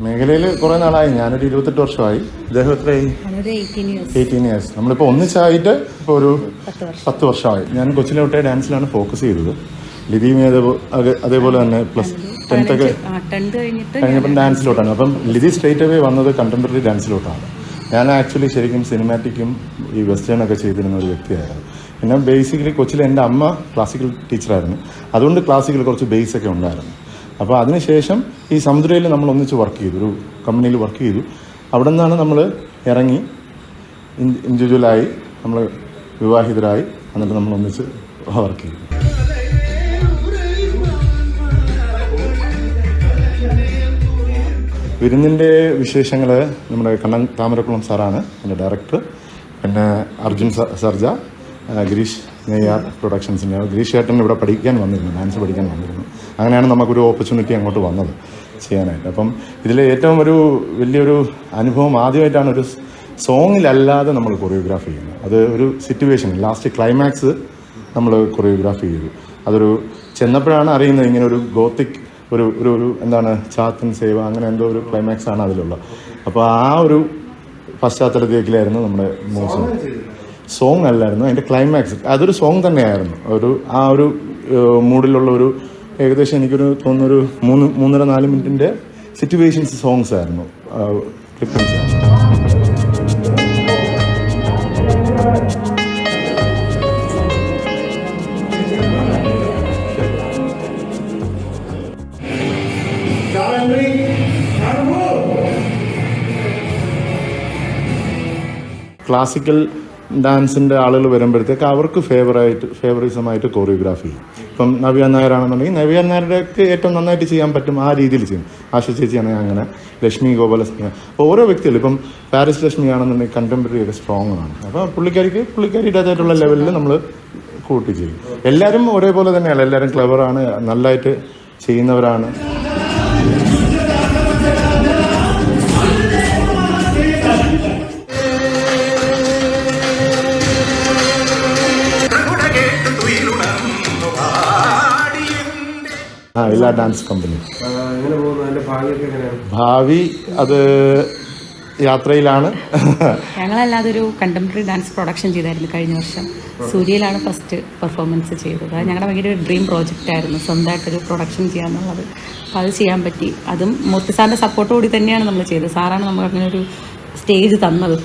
മേഖലയിൽ കുറെ നാളായി. ഞാനൊരു ഇരുപത്തെട്ട് വർഷമായി. ഇദ്ദേഹം എത്രയായി? എയ്റ്റീൻ ഇയേഴ്സ് നമ്മളിപ്പോൾ ഒന്നിച്ചായിട്ട് ഇപ്പോൾ ഒരു പത്ത് വർഷം. പത്ത് വർഷമായി. ഞാൻ കൊച്ചിലെ തൊട്ടേ ഡാൻസിലാണ് ഫോക്കസ് ചെയ്തത്. ലിതിയും അതേപോ- അതേപോലെ തന്നെ പ്ലസ് ടെൻത്ത് ഒക്കെ കഴിഞ്ഞപ്പം ഡാൻസിലോട്ടാണ് അപ്പം ലിതി സ്ട്രേറ്റ് അവേ വന്നത് കണ്ടംപററി ഡാൻസിലോട്ടാണ് ഞാൻ ആക്ച്വലി ശരിക്കും സിനിമാറ്റിക്കും ഈ വെസ്റ്റേൺ ഒക്കെ ചെയ്തിരുന്ന ഒരു വ്യക്തിയായിരുന്നു. പിന്നെ ബേസിക്കലി കൊച്ചിലെ എന്റെ അമ്മ ക്ലാസിക്കൽ ടീച്ചറായിരുന്നു അതുകൊണ്ട് ക്ലാസിക്കൽ കുറച്ച് ബേസ് ഒക്കെ ഉണ്ടായിരുന്നു. അപ്പോൾ അതിനുശേഷം ഈ സമുദ്രയിൽ നമ്മൾ ഒന്നിച്ച് വർക്ക് ചെയ്തു ഒരു കമ്പനിയിൽ വർക്ക് ചെയ്തു. അവിടെ നിന്നാണ് നമ്മൾ ഇറങ്ങി ഇൻഡിവിജ്വലായി നമ്മൾ വിവാഹിതരായി എന്നിട്ട് നമ്മൾ ഒന്നിച്ച് വർക്ക് ചെയ്തു. വിരുന്നിന്റെ വിശേഷങ്ങൾ നമ്മുടെ കണ്ണൻ താമരക്കുളം സാറാണ് എന്റെ ഡയറക്ടർ പിന്നെ അർജുൻ സർജ ഗിരീഷ് നെയ്യാർ പ്രൊഡക്ഷൻസിന്റെ ഗിരീഷ് ചേട്ടൻ ഇവിടെ പഠിക്കാൻ വന്നിരുന്നു ഡാൻസ് പഠിക്കാൻ വന്നിരുന്നു. അങ്ങനെയാണ് നമുക്കൊരു ഓപ്പർച്യൂണിറ്റി അങ്ങോട്ട് വന്നത് ചെയ്യാനായിട്ട്. അപ്പം ഇതിൽ ഏറ്റവും ഒരു വലിയൊരു അനുഭവം ആദ്യമായിട്ടാണ് ഒരു സോങ്ങിലല്ലാതെ നമ്മൾ കൊറിയോഗ്രാഫ് ചെയ്യുന്നത്. അത് ഒരു സിറ്റുവേഷൻ ലാസ്റ്റ് ക്ലൈമാക്സ് നമ്മൾ കൊറിയോഗ്രാഫ് ചെയ്തു. അതൊരു ചെന്നപ്പോഴാണ് അറിയുന്നത് ഇങ്ങനെ ഒരു ഗോത്തിക് ഒരു ഒരു ഒരു എന്താണ് ചാത്തൻ സേവ അങ്ങനെ എന്തോ ഒരു ക്ലൈമാക്സ് ആണ് അതിലുള്ളത്. അപ്പോൾ ആ ഒരു പശ്ചാത്തലത്തിലേക്കിലായിരുന്നു നമ്മുടെ മോശം. സോങ് അല്ലായിരുന്നു. അതിന്റെ ക്ലൈമാക്സ് അതൊരു സോങ് തന്നെയായിരുന്നു. ഒരു ആ ഒരു മൂഡിലുള്ള ഒരു ഏകദേശം എനിക്കൊരു തോന്നുന്നൊരു മൂന്ന് മൂന്നര നാല് മിനിറ്റിന്റെ സിറ്റുവേഷൻസ് സോങ്സ് ആയിരുന്നു. ആയിരുന്നു. ക്ലാസിക്കൽ ഡാൻസിന്റെ ആളുകൾ വരുമ്പോഴത്തേക്ക് അവർക്ക് ഫേവറായിട്ട് ഫേവറിസമായിട്ട് കൊറിയോഗ്രാഫി ചെയ്യും. ഇപ്പം നവ്യ നായരാണെന്നുണ്ടെങ്കിൽ നവ്യ നായരുടെയൊക്കെ ഏറ്റവും നന്നായിട്ട് ചെയ്യാൻ പറ്റും ആ രീതിയിൽ ചെയ്യും. ആശ ചേച്ചിയാണെങ്കിൽ അങ്ങനെ ലക്ഷ്മി ഗോപാലസ്മി ഓരോ വ്യക്തികളും ഇപ്പം പാരിസ് ലക്ഷ്മി ആണെന്നുണ്ടെങ്കിൽ കണ്ടംപററി ഒക്കെ സ്ട്രോങ് ആണ്. അപ്പോൾ പുള്ളിക്കാരിക്ക് പുള്ളിക്കാരിയുടേതായിട്ടുള്ള ലെവലിൽ നമ്മൾ കൂട്ടി ചെയ്യും. എല്ലാവരും ഒരേപോലെ തന്നെയാണ്. എല്ലാവരും ക്ലവറാണ് നല്ലതായിട്ട് ചെയ്യുന്നവരാണ്. ആ എല്ലാ ഡാൻസ് കമ്പനി ഭാവി അത് യാത്രയിലാണ്. ഞങ്ങളല്ലാതെ ഒരു കണ്ടംപററി ഡാൻസ് പ്രൊഡക്ഷൻ ചെയ്തായിരുന്നു കഴിഞ്ഞ വർഷം. സൂര്യയിലാണ് ഫസ്റ്റ് പെർഫോമൻസ് ചെയ്തത്. അത് ഞങ്ങളുടെ ഭയങ്കര ഒരു ഡ്രീം പ്രോജക്റ്റ് ആയിരുന്നു. സ്വന്തമായിട്ടൊരു പ്രൊഡക്ഷൻ ചെയ്യാന്നുള്ളത്. അപ്പോൾ അത് ചെയ്യാൻ പറ്റി. അതും മൂർത്തി സാറിന്റെ സപ്പോർട്ടോടി തന്നെയാണ് നമ്മൾ ചെയ്തത്. സാറാണ് നമുക്ക് അങ്ങനെ ഒരു സ്റ്റേജ് തന്നത്.